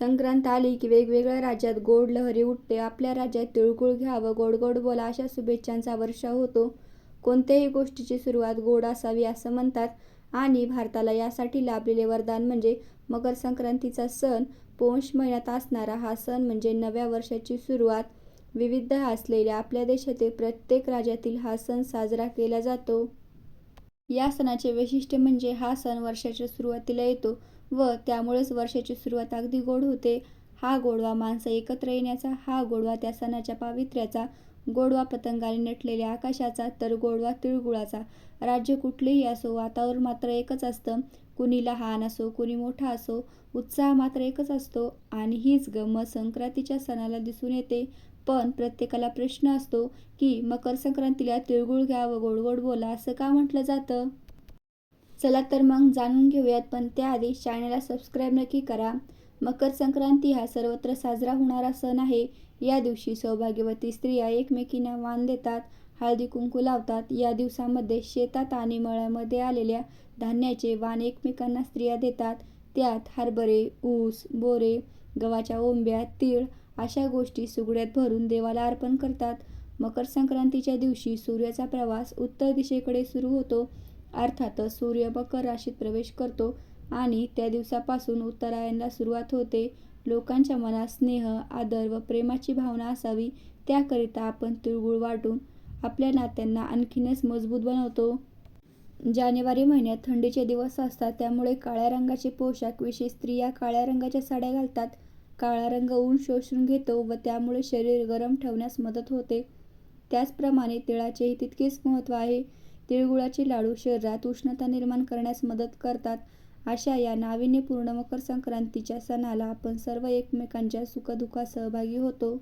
संक्रांत आली की वेगवेगळ्या राज्यात गोड लहरी उठते. आपल्या राज्यात तिळगुळ घ्यावं, गोड गोड बोला अशा शुभेच्छांचा वर्षा होतो. कोणत्याही गोष्टीची सुरुवात गोड असावी असं म्हणतात आणि भारताला यासाठी लाभलेले वरदान म्हणजे मकर संक्रांतीचा सण. पौष महिन्यात असणारा हा सण म्हणजे नव्या वर्षाची सुरुवात. विविध असलेल्या आपल्या देशातील प्रत्येक राज्यातील हा सण साजरा केला जातो. या सणाचे वैशिष्ट्य म्हणजे हा सण वर्षाच्या सुरुवातीला येतो व त्यामुळेच वर्षाची सुरुवात अगदी गोड होते. हा गोडवा माणसं एकत्र येण्याचा, हा गोडवा त्या सणाच्या पावित्र्याचा, गोडवा पतंगाने नटलेल्या आकाशाचा तर गोडवा तिळगुळाचा. राज्य कुठलेही असो, वातावरण मात्र एकच असतं. कुणी लहान असो, कुणी मोठा असो, उत्साह मात्र एकच असतो आणि हीच गंमत संक्रांतीच्या सणाला दिसून येते. पण प्रत्येकाला प्रश्न असतो की मकर संक्रांतीला तिळगुळ घ्या व गोड गोड बोला असं का म्हटलं जातं? चला तर मग जाणून घेऊयात पण त्याआधी चॅनलला सबस्क्राईब नक्की करा. मकर संक्रांती हा सर्वत्र साजरा होणारा सण आहे. या दिवशी सौभाग्यवती स्त्रिया एकमेकींना वाण देतात, हळदी कुंकू लावतात. या दिवसामध्ये शेतात आणि मळ्यामध्ये आलेल्या धान्याचे वाण एकमेकांना स्त्रिया देतात. त्यात हरभरे, ऊस, बोरे, गव्हाच्या ओंब्या, तीळ अशा गोष्टी सुगड्यात भरून देवाला अर्पण करतात. मकर संक्रांतीच्या दिवशी सूर्याचा प्रवास उत्तर दिशेकडे सुरू होतो. अर्थातच सूर्य मकर राशीत प्रवेश करतो आणि त्या दिवसापासून उत्तरायणाला सुरुवात होते. लोकांच्या मनात स्नेह, आदर व प्रेमाची भावना असावी त्याकरिता आपण तिळगुळ वाटून आपल्या नात्यांना आणखीनच मजबूत बनवतो. जानेवारी महिन्यात थंडीचे दिवस असतात त्यामुळे काळ्या रंगाचे पोशाख विशेष स्त्रिया काळ्या रंगाच्या साड्या घालतात. काळा रंग ऊन शोषून घेतो व त्यामुळे शरीर गरम ठेवण्यास मदत होते. त्याचप्रमाणे तिळाचेही तितकेच महत्त्व आहे. तिळगुळाचे लाडू शरीरात उष्णता निर्माण करण्यास मदत करतात. अशा या नाविन्यपूर्ण मकर संक्रांतीच्या सणाला आपण सर्व एकमेकांच्या सुखदुःखात सहभागी होतो.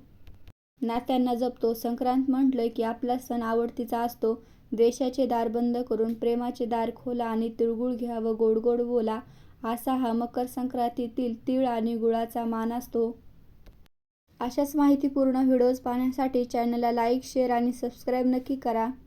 नात्यांना जपतो. संक्रांत म्हटलं की आपला सण आवडतीचा असतो. द्वेषाचे दार बंद करून प्रेमाचे दार खोला आणि तिळगुळ घ्या व गोड गोड बोला असा हा मकर संक्रांतीतील तीळ आणि गुळाचा मान असतो. अशाच माहितीपूर्ण व्हिडिओज पाहण्यासाठी चॅनलला लाईक, शेअर आणि सबस्क्राईब नक्की करा.